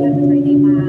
กา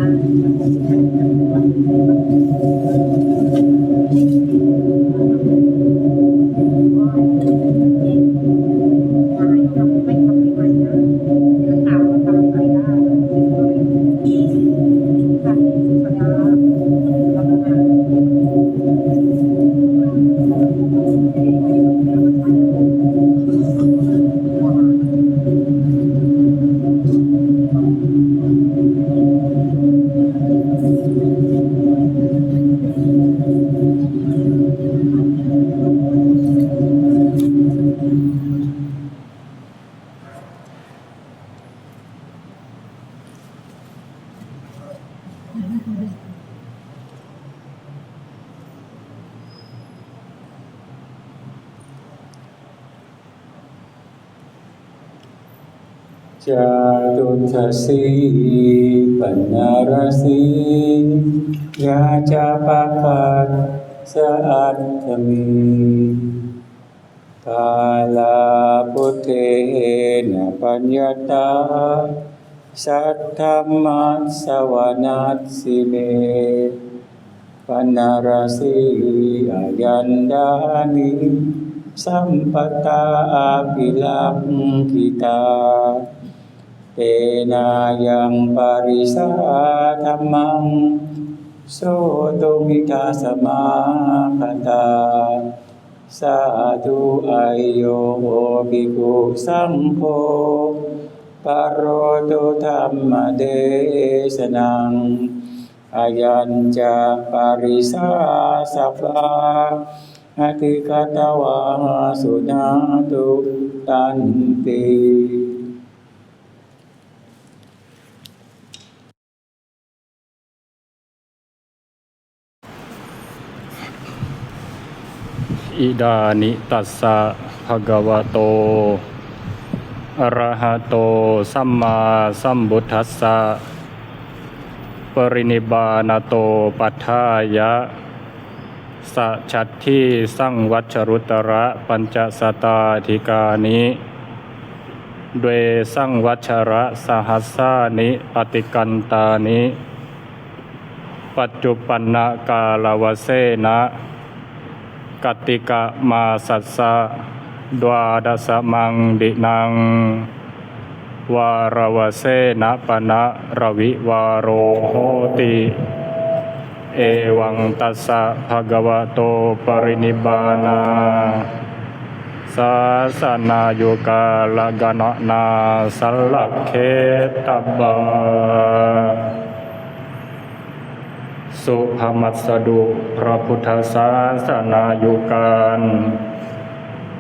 จาตุทัสสีปัญารสียาจาปะปัสสะอัตถมีกาลาพุทเทนะปัญญาตา สัทธรรมัสสวนัสสิเมปัญารสีอายันดานิสัมปตาอาภิลัมกิตา เตนายังปริสาธรรมังโสตุมิทาสมาคตา สาธุอายโยภิกขุสังโฆปโรตุธรรมเดสนังอายัญจะปริสาสัพพาอธิกตวาสุนาตุตันติ อิดานิตัสสะภะคะวะโตอะระหะโต สัมมาสัมพุทัสสะปรินิบานาโตปัฏฐายะสัจัตที่สั่งวัชรุตระปัญจสตาธิกานิเดวสั่งวัชระสหัสสานิปฏิกันตานิ ปัจจุปันนกาลวเสนะ กติกะมาสัสสะดวาดสมังดินังวารวเสนะปะนะรวิวาโรโหติ เอวังตัสสะภะคะวะโตปรินิบานาสาสนาโยกาลกนนาสัลลักเคตตบา สุภมัสสดุพระพุทธศาสนายุการ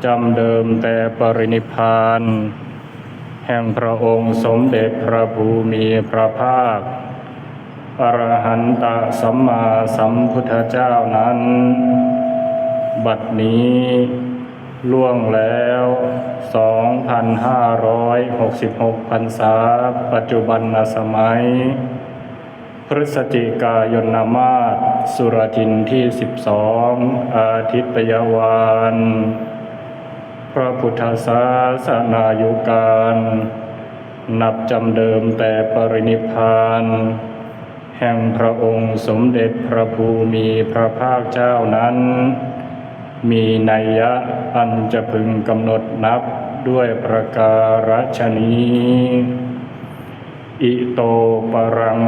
จำเดิมแต่ปรินิพพาน แห่งพระองค์สมเด็จพระภูมิพระภาค อรหันตสัมมาสัมพุทธเจ้านั้น บัดนี้ล่วงแล้ว 2,566พรรษาปัจจุบันสมัย พฤศจิกายนนามาศสุรทินที่ 12 อาทิตยวันพระพุทธศาสนายุการ นับจำเดิมแต่ปรินิพพาน แห่งพระองค์สมเด็จพระภูมิพระภาคเจ้านั้น มีนัยยะอันจะพึงกำหนดนับด้วยประการฉนี้ อิโตปรัง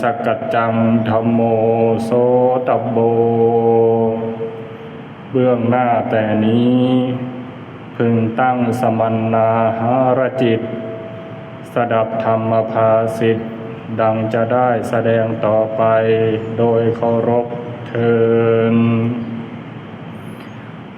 สกัจจังธรรมโมโสตบโบ เบื้องหน้าแต่นี้ พึงตั้งสมัญนาหารจิต สดับธรรมภาสิทธ์ดังจะได้แสดงต่อไปโดยเคารพเทิน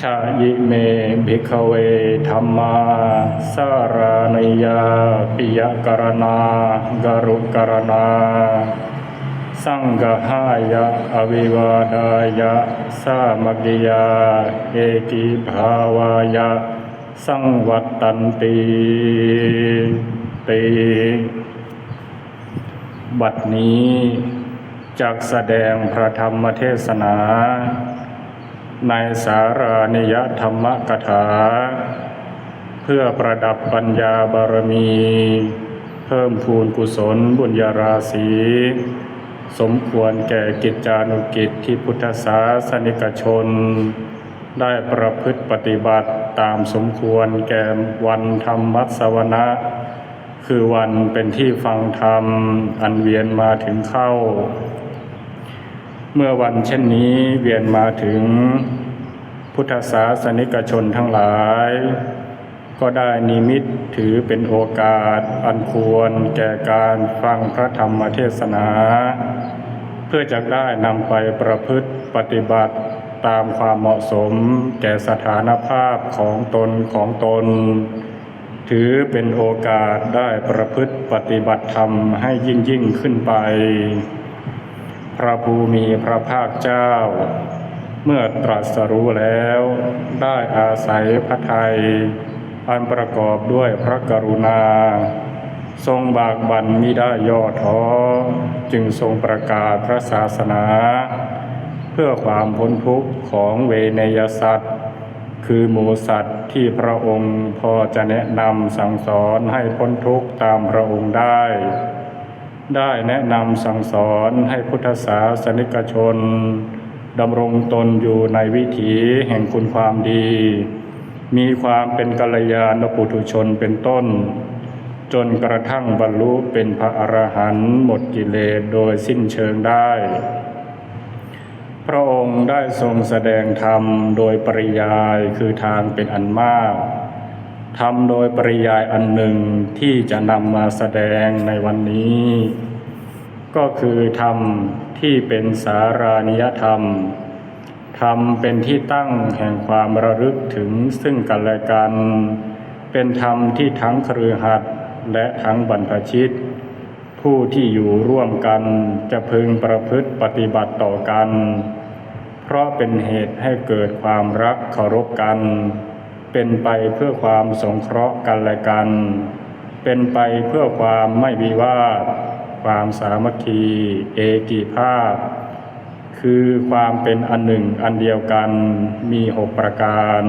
ชายิเมภิกขเวธรรมาสารานยาปิยกรณากรุกรณา สังฆายะอวิวาดายะสามกกิยา เอกิภาวายะ สังวัตตันติติบัดนี้จักแสดงพระธรรมเทศนา ในสารานิยธรรมกถา เพื่อประดับปัญญาบารมี เพิ่มพูนกุศลบุญญาราศีสมควรแก่กิจจานุกิจที่พุทธศาสนิกชน ได้ประพฤติปฏิบัติตามสมควรแก่วันธรรมัสวนะ คือวันเป็นที่ฟังธรรม อันเวียนมาถึงเข้า เมื่อวันเช่นนี้เวียนมาถึงพุทธศาสนิกชนทั้งหลาย ก็ได้นิมิตถือเป็นโอกาสอันควรแก่การฟังพระธรรมเทศนา เพื่อจะได้นำไปประพฤติปฏิบัติตามความเหมาะสมแก่สถานภาพของตนของตน ถือเป็นโอกาสได้ประพฤติปฏิบัติธรรมให้ยิ่งยิ่งขึ้นไป พระภูมิพระภาคเจ้า เมื่อตรัสรู้แล้วได้อาศัยพระทัยอันประกอบด้วยพระกรุณา ทรงบากบั่นมิได้ย่อท้อจึงทรงประกาศพระศาสนา เพื่อความพ้นทุกข์ของเวนยสัตว์ คือหมูสัตว์ที่พระองค์พอจะแนะนำสั่งสอนให้พ้นทุกข์ตามพระองค์ได้ ได้แนะนำสั่งสอนให้พุทธศาสนิกชนดำรงตนอยู่ในวิถีแห่งคุณความดี มีความเป็นกัลยาณปุถุชนเป็นต้น จนกระทั่งบรรลุเป็นพระอรหันต์หมดกิเลสโดยสิ้นเชิงได้ พระองค์ได้ทรงแสดงธรรมโดยปริยายคือทางเป็นอันมาก ธรรมโดยปริยายอันหนึ่งที่จะนำมาแสดงในวันนี้ ก็คือธรรมที่เป็นสารานิยธรรม ธรรมเป็นที่ตั้งแห่งความระลึกถึงซึ่งกันและกัน เป็นธรรมที่ทั้งครือหัดและทั้งบรรพชิต ผู้ที่อยู่ร่วมกันจะพึงประพฤติปฏิบัติต่อกัน เพราะเป็นเหตุให้เกิดความรักเคารพกัน เป็นไปเพื่อความสงเคราะห์กันและกัน เป็นไปเพื่อความไม่วิวาท ความสามัคคี เอกีภาพ คือความเป็นอันหนึ่งอันเดียวกันมีหกประการ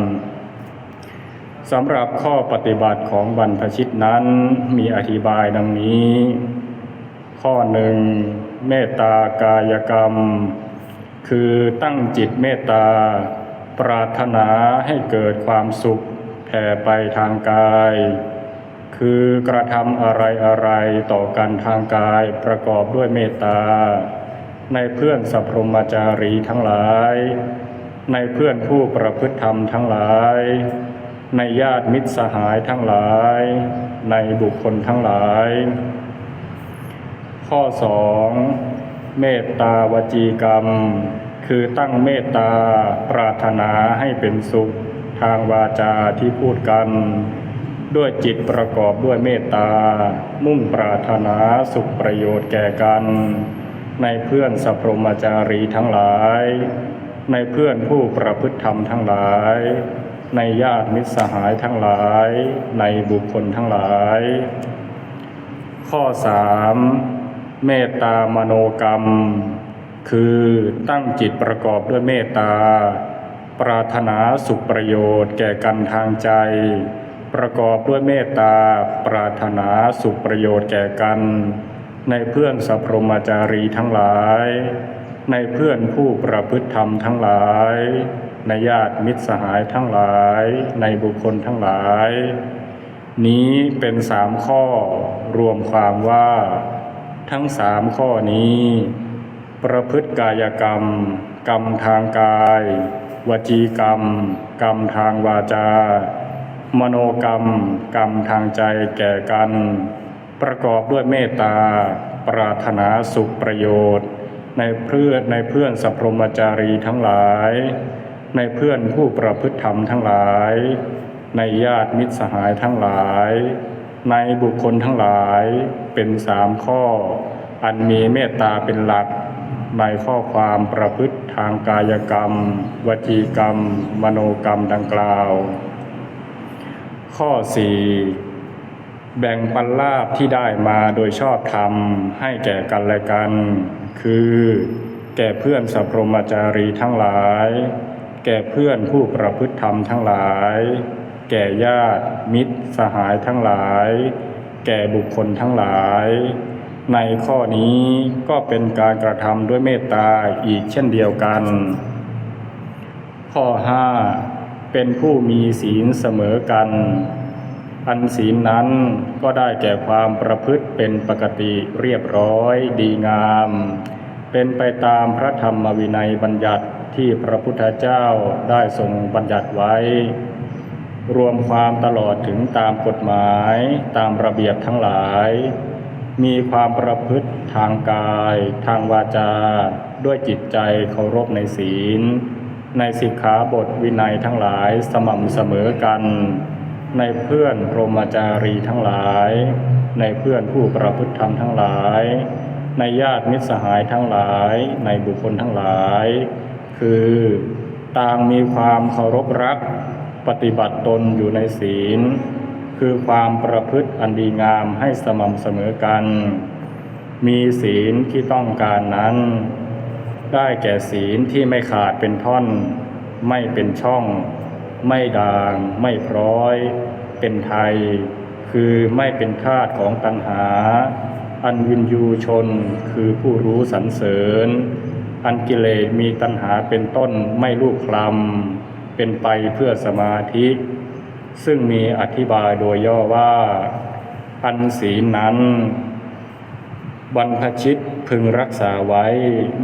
สำหรับข้อปฏิบัติของบรรพชิตนั้นมีอธิบายดังนี้ ข้อหนึ่งเมตตากายกรรม คือตั้งจิตเมตตา ปรารถนาให้เกิดความสุขแผ่ไปทางกาย คือกระทำอะไรอะไรต่อกันทางกายประกอบด้วยเมตตา ในเพื่อนสัพพมจารีทั้งหลาย ในเพื่อนผู้ประพฤติธรรมทั้งหลาย ในญาติมิตรสหายทั้งหลาย ในบุคคลทั้งหลาย ข้อสองเมตตาวจีกรรม คือตั้งเมตตาปรารถนาให้เป็นสุขทางวาจาที่พูดกัน ด้วยจิตประกอบด้วยเมตตา มุ่งปรารถนาสุขประโยชน์แก่กัน ในเพื่อนสัพพรมจารีทั้งหลาย ในเพื่อนผู้ประพฤติธรรมทั้งหลาย ในญาติมิตรสหายทั้งหลาย ในบุคคลทั้งหลาย ข้อสามเมตตามโนกรรม คือตั้งจิตประกอบด้วยเมตตา ปรารถนาสุขประโยชน์แก่กันทางใจ ประกอบด้วยเมตตา ปรารถนาสุขประโยชน์แก่กัน ในเพื่อนสัพพรมจารีทั้งหลาย ในเพื่อนผู้ประพฤติธรรมทั้งหลาย ในญาติมิตรสหายทั้งหลาย ในบุคคลทั้งหลาย นี้เป็นสามข้อรวมความว่า ทั้งสามข้อนี้ ประพฤติกายกรรม กรรมทางกาย วจีกรรม กรรมทางวาจา มโนกรรม กรรมทางใจแก่กัน ประกอบด้วยเมตตา ปรารถนาสุขประโยชน์ ในเพื่อนในเพื่อนสัพพรมจารีทั้งหลาย ในเพื่อนผู้ประพฤติธรรมทั้งหลาย ในญาติมิตรสหายทั้งหลาย ในบุคคลทั้งหลายเป็นสามข้อ อันมีเมตตาเป็นหลัก ในข้อความประพฤติทางกายกรรม วจีกรรม มโนกรรมดังกล่าว ข้อ 4 แบ่งปันลาภที่ได้มาโดยชอบธรรมให้แก่กันและกัน คือ แก่เพื่อนสัพพรมจารีทั้งหลาย แก่เพื่อนผู้ประพฤติธรรมทั้งหลาย แก่ญาติมิตรสหายทั้งหลาย แก่บุคคลทั้งหลาย ในข้อนี้ก็เป็นการกระทำด้วยเมตตาอีกเช่นเดียวกัน ข้อ 5 เป็นผู้มีศีลเสมอกัน อันศีลนั้นก็ได้แก่ความประพฤติเป็นปกติเรียบร้อยดีงาม เป็นไปตามพระธรรมวินัยบัญญัติที่พระพุทธเจ้าได้ทรงบัญญัติไว้ รวมความตลอดถึงตามกฎหมายตามระเบียบทั้งหลาย มีความประพฤติทางกาย ทางวาจา ด้วยจิตใจเคารพในศีล ในสิกขาบทวินัยทั้งหลายสม่ำเสมอกัน ในเพื่อนพรหมจารีทั้งหลาย ในเพื่อนผู้ประพฤติธรรมทั้งหลาย ในญาติมิตรสหายทั้งหลาย ในบุคคลทั้งหลาย คือต่างมีความเคารพรัก ปฏิบัติตนอยู่ในศีล คือความประพฤติอันดีงามให้สม่ำเสมอกัน มีศีลที่ต้องการนั้น ได้แก่ศีลที่ไม่ขาดเป็นท่อน ไม่เป็นช่อง ไม่ด่าง ไม่พร้อย เป็นไทย คือไม่เป็นทาตของตัณหา อันวินยูชนคือผู้รู้สรรเสริญ อันกิเลสมีตัณหาเป็นต้นไม่ลูกคลำเป็นไปเพื่อสมาธิ ซึ่งมีอธิบายโดยย่อว่า อันศีลนั้น บรรพชิตพึงรักษาไว้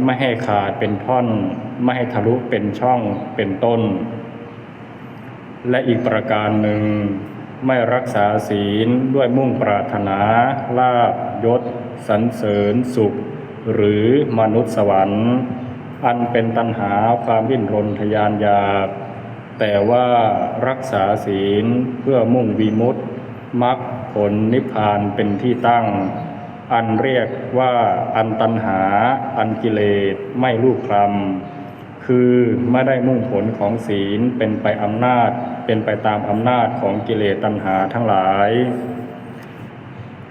ไม่ให้ขาดเป็นท่อน ไม่ให้ทะลุเป็นช่องเป็นต้น และอีกประการหนึ่ง ไม่รักษาศีลด้วยมุ่งปรารถนาลาบยศสรรเสริญสุข หรือมนุษย์สวรรค์ อันเป็นตัณหาความวิ่นรนทยานอยาก แต่ว่ารักษาศีลเพื่อมุ่งวิมุตติมรรคผลนิพพานเป็นที่ตั้ง อันเรียกว่าอันตัณหา อันกิเลสไม่ลูกคลำคือไม่ได้มุ่งผลของศีลเป็นไปอำนาจ เป็นไปตามอำนาจของกิเลสตัณหาทั้งหลาย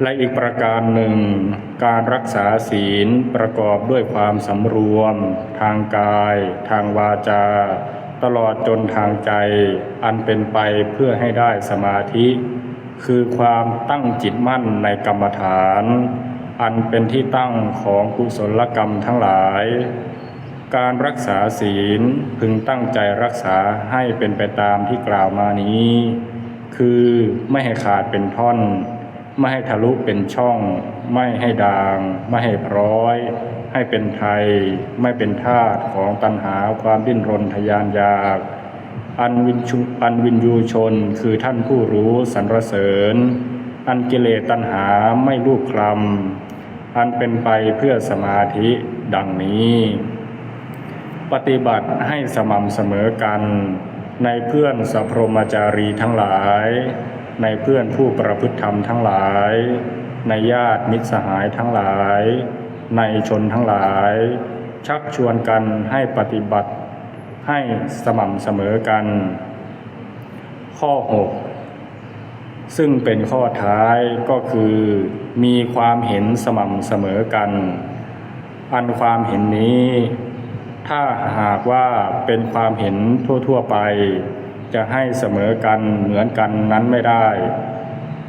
และอีกประการหนึ่ง การรักษาศีลประกอบด้วยความสำรวม ทางกาย ทางวาจา ตลอดจนทางใจ อันเป็นไปเพื่อให้ได้สมาธิ คือความตั้งจิตมั่นในกรรมฐาน อันเป็นที่ตั้งของกุศลกรรมทั้งหลาย การรักษาศีลพึงตั้งใจรักษาให้เป็นไปตามที่กล่าวมานี้ คือไม่ให้ขาดเป็นท่อน ไม่ให้ทะลุเป็นช่อง ไม่ให้ด่าง ไม่ให้พร้อย ให้เป็นไทย ไม่เป็นทาตของตัณหาความดิ้นรนทยานอยาก อันวินชุอันวินยูชนคือท่านผู้รู้สรรเสริญ อันกิเลสตัณหาไม่ลูกคลำอันเป็นไปเพื่อสมาธิดังนี้ ปฏิบัติให้สม่ำเสมอกัน ในเพื่อนสัพพรมจารีทั้งหลาย ในเพื่อนผู้ประพฤติธรรมทั้งหลาย ในญาติมิตรสหายทั้งหลาย ในชนทั้งหลาย ชักชวนกันให้ปฏิบัติให้สม่ำเสมอกัน ข้อ 6 ซึ่งเป็นข้อท้ายก็คือ มีความเห็นสม่ำเสมอกัน อันความเห็นนี้ ถ้าหากว่าเป็นความเห็นทั่ว ๆ ไป จะให้เสมอกันเหมือนกันนั้นไม่ได้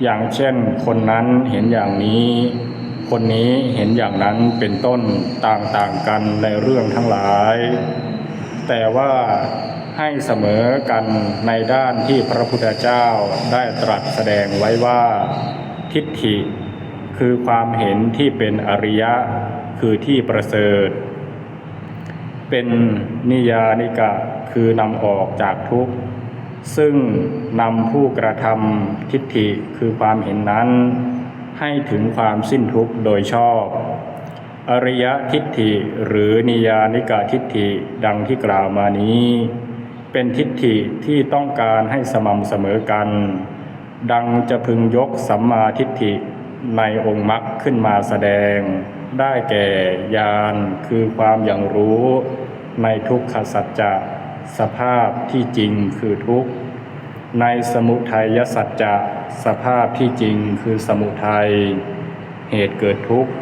อย่างเช่นคนนั้นเห็นอย่างนี้ คนนี้เห็นอย่างนั้นเป็นต้นต่างๆกันในเรื่องทั้งหลาย แต่ว่าให้เสมอกันในด้านที่พระพุทธเจ้าได้ตรัสแสดงไว้ว่า ทิฏฐิ คือความเห็นที่เป็นอริยะ คือที่ประเสริฐ เป็นนิยานิกะคือนำออกจากทุกข์ ซึ่งนำผู้กระทำทิฏฐิคือความเห็นนั้น ให้ถึงความสิ้นทุกข์โดยชอบ อริยทิฏฐิหรือนิยานิกาทิฏฐิดังที่กล่าวมานี้ เป็นทิฏฐิที่ต้องการให้สม่ำเสมอกัน ดังจะพึงยกสัมมาทิฏฐิในองค์มรรคขึ้นมาแสดง ได้แก่ญาณคือความอย่างรู้ในทุกขสัจจะสภาพที่จริงคือทุกข์ ในสมุทัยสัจจะสภาพที่จริงคือสมุทัยเหตุเกิดทุกข์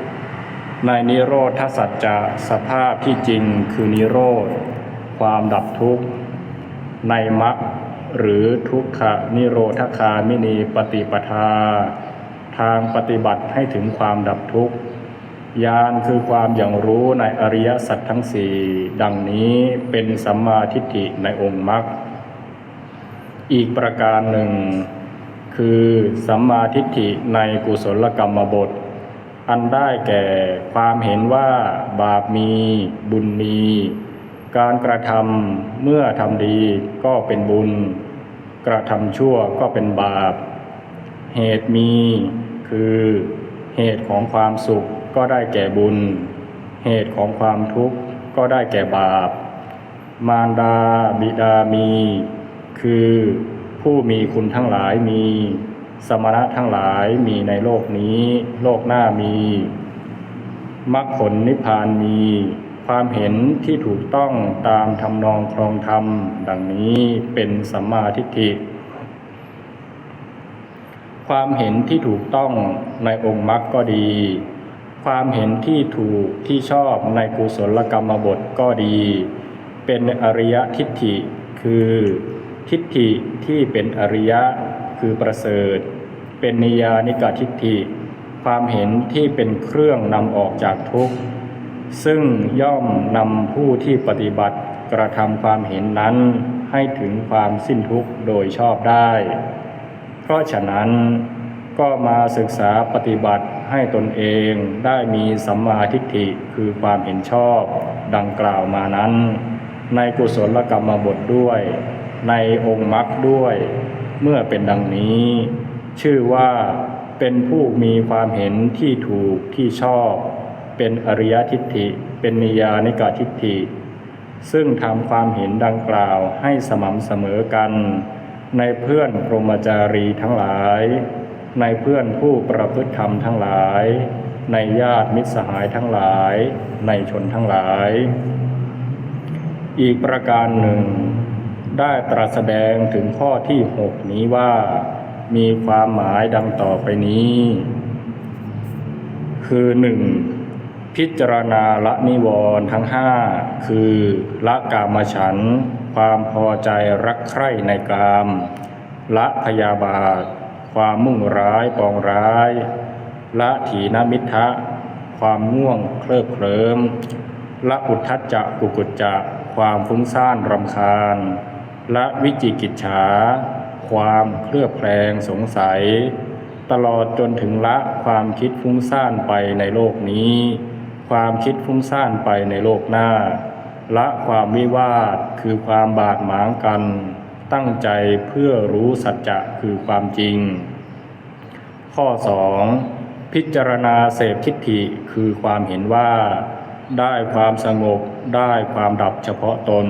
ในนิโรธสัจจะสภาพที่จริงคือนิโรธ ความดับทุกข์ ในมรรคหรือทุกขนิโรธคามินีปฏิปทา ทางปฏิบัติให้ถึงความดับทุกข์ญาณคือความอย่างรู้ในอริยสัจทั้งสี่ดังนี้เป็นสัมมาทิฏฐิในองค์มรรค อีกประการหนึ่ง คือสัมมาทิฏฐิในกุศลกรรมบท อันได้แก่ความเห็นว่าบาปมี บุญมี การกระทำเมื่อทำดีก็เป็นบุญ กระทำชั่วก็เป็นบาป เหตุมี คือเหตุของความสุขก็ได้แก่บุญ เหตุของความทุกข์ก็ได้แก่บาป มารดาบิดามี คือผู้มีคุณทั้งหลายมีสมณะทั้งหลายมีในโลกนี้ โลกหน้ามีมรรคผลนิพพานมีความเห็นที่ถูกต้องตามทำนองครองธรรม ดังนี้เป็นสัมมาทิฏฐิ ความเห็นที่ถูกต้องในองค์มรรคก็ดี ความเห็นที่ถูกที่ชอบในกุศลกรรมบทก็ดี เป็นอริยทิฏฐิ คือ ทิฏฐิที่เป็นอริยะคือประเสริฐ เป็นนิยานิกาทิฏฐิ ความเห็นที่เป็นเครื่องนำออกจากทุกข์ ซึ่งย่อมนำผู้ที่ปฏิบัติกระทำความเห็นนั้นให้ถึงความสิ้นทุกข์โดยชอบได้ เพราะฉะนั้นก็มาศึกษาปฏิบัติให้ตนเองได้มีสัมมาทิฏฐิคือความเห็นชอบ ดังกล่าวมานั้น ในกุศลกรรมบทด้วย ในองค์มรรคด้วย เมื่อเป็นดังนี้ ชื่อว่าเป็นผู้มีความเห็นที่ถูกที่ชอบ เป็นอริยทิฏฐิ เป็นนิยานิกาทิฏฐิ ซึ่งทำความเห็นดังกล่าวให้สม่ำเสมอกัน ในเพื่อนพรหมจารีทั้งหลาย ในเพื่อนผู้ประพฤติธรรมทั้งหลาย ในญาติมิตรสหายทั้งหลาย ในชนทั้งหลาย อีกประการหนึ่ง ได้ตรัสแสดงถึงข้อที่หกนี้ว่า มีความหมายดังต่อไปนี้ คือหนึ่งพิจารณาละนิวรณ์ทั้งห้าคือละกามฉัน ความพอใจรักใคร่ในกามละพยาบาท ความมุ่งร้ายปองร้าย ละถีนมิทะ ความง่วงเคลิบเคลิ้มละอุทธัจจะกุกุจจะ ความฟุ้งซ่านรำคาญ ละวิจิกิจฉา ความเคลือบแคลงสงสัย ตลอดจนถึงละความคิดฟุ้งซ่านไปในโลกนี้ ความคิดฟุ้งซ่านไปในโลกหน้า ละความวิวาทคือความบาดหมางกัน ตั้งใจเพื่อรู้สัจจะคือความจริง ข้อ 2. พิจารณาเสพทิฏฐิคือความเห็นว่า ได้ความสงบได้ความดับเฉพาะตน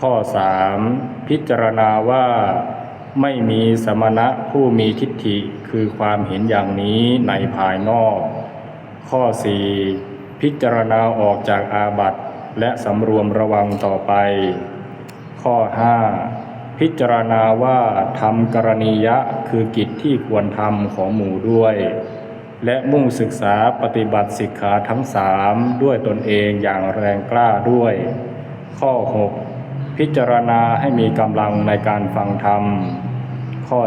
ข้อ 3. พิจารณาว่าไม่มีสมณะผู้มีทิฏฐิคือความเห็นอย่างนี้ในภายนอก ข้อ 4. พิจารณาออกจากอาบัติและสำรวมระวังต่อไป ข้อ 5. พิจารณาว่าทำกรณียะคือกิจที่ควรทำของหมู่ด้วย และมุ่งศึกษาปฏิบัติสิกขาทั้งสามด้วยตนเองอย่างแรงกล้าด้วย ข้อ 6. พิจารณาให้มีกำลังในการฟังธรรม ข้อ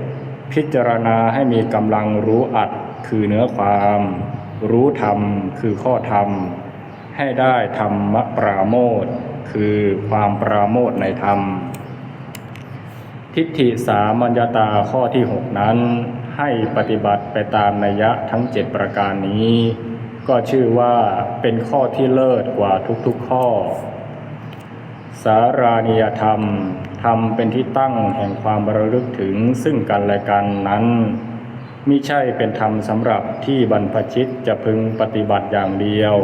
7. พิจารณาให้มีกำลังรู้อัดคือเนื้อความ รู้ธรรมคือข้อธรรม ให้ได้ธรรมปราโมทคือความปราโมทในธรรม ทิฏฐิสามัญญาตาข้อที่ 6 นั้น ให้ปฏิบัติไปตามนัยยะทั้ง 7 ประการนี้ ก็ชื่อว่าเป็นข้อที่เลิศกว่าทุกๆข้อ สารานิยธรรม ธรรมเป็นที่ตั้งแห่งความระลึกถึงซึ่งกันและกันนั้นมิใช่เป็นธรรมสำหรับที่บรรพชิตจะพึงปฏิบัติอย่างเดียว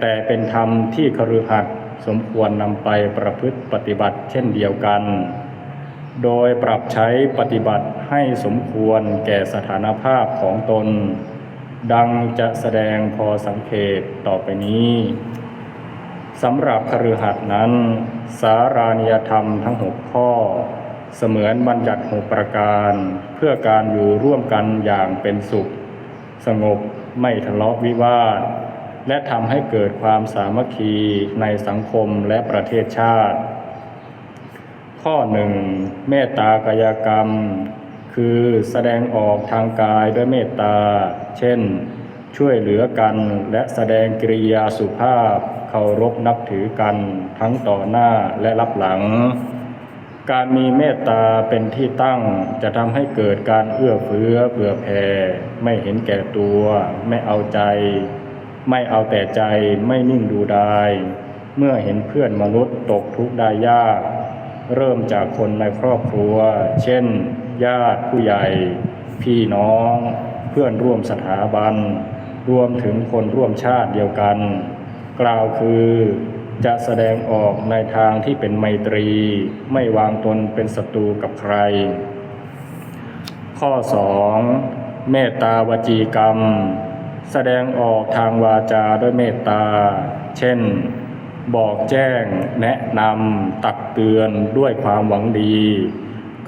แต่เป็นธรรมที่คฤหัสถ์สมควรนำไปประพฤติปฏิบัติเช่นเดียวกัน โดยปรับใช้ปฏิบัติให้สมควรแก่สถานภาพของตน ดังจะแสดงพอสังเขตต่อไปนี้ สำหรับคฤหัสถ์นั้น สารานิยธรรมทั้งหกข้อ เสมือนบัญญัติหกประการ เพื่อการอยู่ร่วมกันอย่างเป็นสุข สงบไม่ทะเลาะวิวาท และทำให้เกิดความสามัคคีในสังคมและประเทศชาติ ข้อหนึ่งเมตตากายกรรม คือแสดงออกทางกายด้วยเมตตา เช่น ช่วยเหลือกันและแสดงกิริยาสุภาพ เคารพนับถือกันทั้งต่อหน้าและรับหลัง การมีเมตตาเป็นที่ตั้งจะทำให้เกิดการเอื้อเฟื้อเผื่อแผ่ไม่เห็นแก่ตัว ไม่เอาใจ ไม่เอาแต่ใจไม่นิ่งดูดายเมื่อเห็นเพื่อนมนุษย์ตกทุกข์ได้ยาก เริ่มจากคนในครอบครัว เช่น ญาติผู้ใหญ่ พี่น้อง เพื่อนร่วมสถาบัน รวมถึงคนร่วมชาติเดียวกัน กล่าวคือจะแสดงออกในทางที่เป็นไมตรี ไม่วางตนเป็นศัตรูกับใคร ข้อ 2. เมตตาวจีกรรม แสดงออกทางวาจาด้วยเมตตา เช่น บอกแจ้ง แนะนำตักเตือนด้วยความหวังดี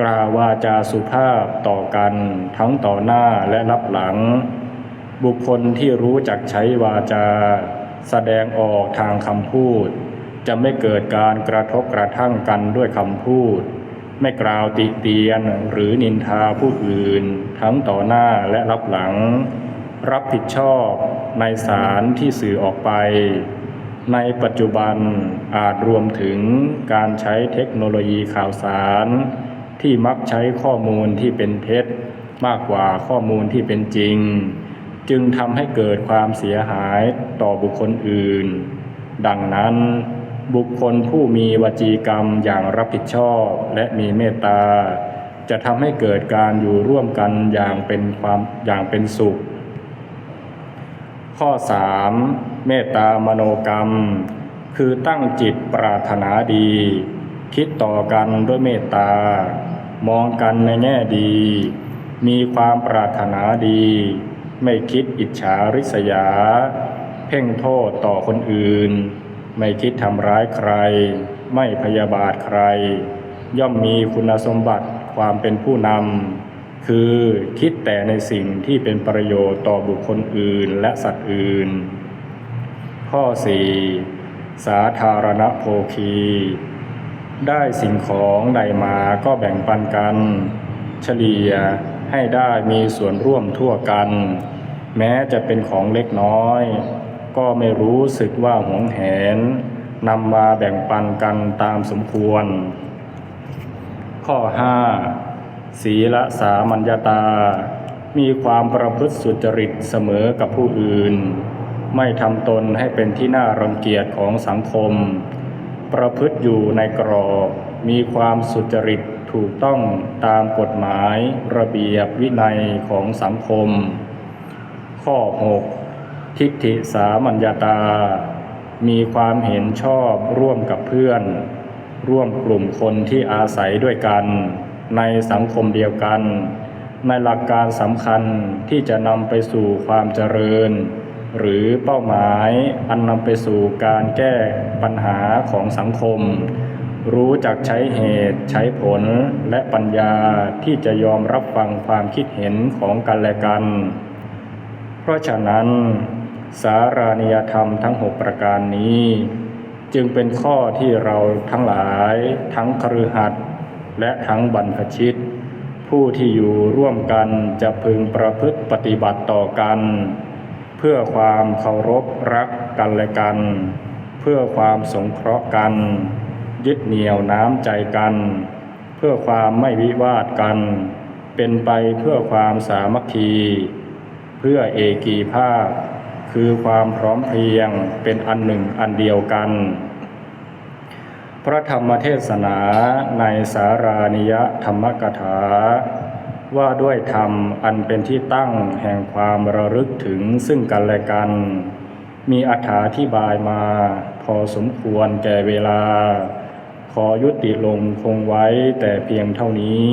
กล่าววาจาสุภาพต่อกันทั้งต่อหน้าและรับหลัง บุคคลที่รู้จักใช้วาจา แสดงออกทางคำพูด จะไม่เกิดการกระทบกระทั่งกันด้วยคำพูด ไม่กล่าวติเตียนหรือนินทาผู้อื่น ทั้งต่อหน้าและรับหลัง รับผิดชอบในสารที่สื่อออกไป ในปัจจุบันอาจรวมถึงการใช้เทคโนโลยีข่าวสาร ที่มักใช้ข้อมูลที่เป็นเท็จมากกว่าข้อมูลที่เป็นจริง จึงทำให้เกิดความเสียหายต่อบุคคลอื่น ดังนั้นบุคคลผู้มีวจีกรรมอย่างรับผิดชอบและมีเมตตา จะทำให้เกิดการอยู่ร่วมกันอย่างเป็นความอย่างเป็นสุข ข้อ 3. เมตตามโนกรรม คือตั้งจิตปรารถนาดี คิดต่อกันด้วยเมตตา มองกันในแง่ดี มีความปรารถนาดี ไม่คิดอิจฉาริษยา เพ่งโทษต่อคนอื่น ไม่คิดทำร้ายใคร ไม่พยาบาทใคร ย่อมมีคุณสมบัติความเป็นผู้นำคือคิดแต่ในสิ่งที่เป็นประโยชน์ต่อบุคคลอื่นและสัตว์อื่น ข้อ 4. สาธารณโภคี ได้สิ่งของใดมาก็แบ่งปันกัน เฉลี่ยให้ได้มีส่วนร่วมทั่วกัน แม้จะเป็นของเล็กน้อย ก็ไม่รู้สึกว่าหวงแหนนำมาแบ่งปันกันตามสมควร ข้อ 5. ศีลสามัญญาตา มีความประพฤติสุจริตเสมอกับผู้อื่น ไม่ทำตนให้เป็นที่น่ารังเกียจของสังคม ประพฤติอยู่ในกรอบ มีความสุจริตถูกต้องตามกฎหมาย ระเบียบวินัยของสังคม ข้อ 6. ทิฏฐิสามัญญาตา มีความเห็นชอบร่วมกับเพื่อน ร่วมกลุ่มคนที่อาศัยด้วยกัน ในสังคมเดียวกัน ในหลักการสำคัญที่จะนำไปสู่ความเจริญ หรือเป้าหมายอันนำไปสู่การแก้ปัญหาของสังคมรู้จักใช้เหตุใช้ผลและปัญญาที่จะยอมรับฟังความคิดเห็นของกันและกัน เพราะฉะนั้น สารานิยธรรมทั้งหกประการนี้ จึงเป็นข้อที่เราทั้งหลายทั้งครือหัดและทั้งบรรพชิต ผู้ที่อยู่ร่วมกันจะพึงประพฤติปฏิบัติต่อกัน เพื่อความเคารพรักกันและกัน เพื่อความสงเคราะห์กัน ยึดเหนี่ยวน้ำใจกัน เพื่อความไม่วิวาทกัน เป็นไปเพื่อความสามัคคี เพื่อเอกีภาพคือความพร้อมเพรียงเป็นอันหนึ่งอันเดียวกัน พระธรรมเทศนาในสารานิยธรรมกถา ว่าด้วยธรรมอันเป็นที่ตั้งแห่งความระลึกถึงซึ่งกันและกัน มีอธิบายมาพอสมควรแก่เวลา ขอยุติลงคงไว้แต่เพียงเท่านี้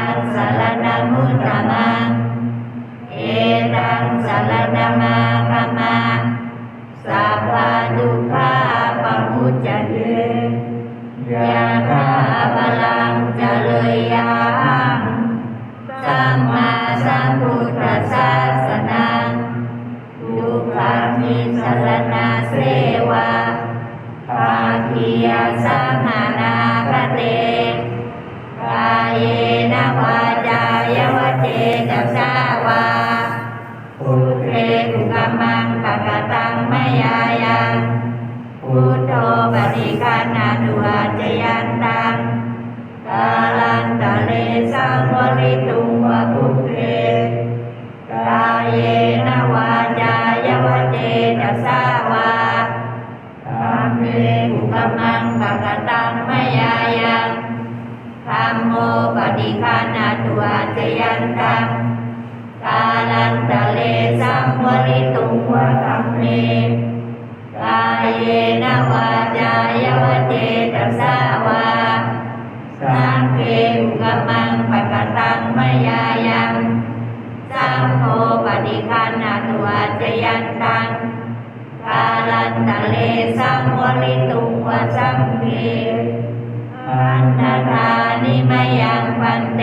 ตังสร มังปะกตังมยายังธัมโมปฏิคันาตัวจยันตังกาลันตะเลสัมวริตุวะธัมเมกายเยนวาจายวเจตัสาวาสังเกตุกมังปะกตังมยายังสัมโฆปฏิคันาตัวจยันตังกาลันตะเลสัมวริตุ วะสังเกอันตทานิมยังปันเต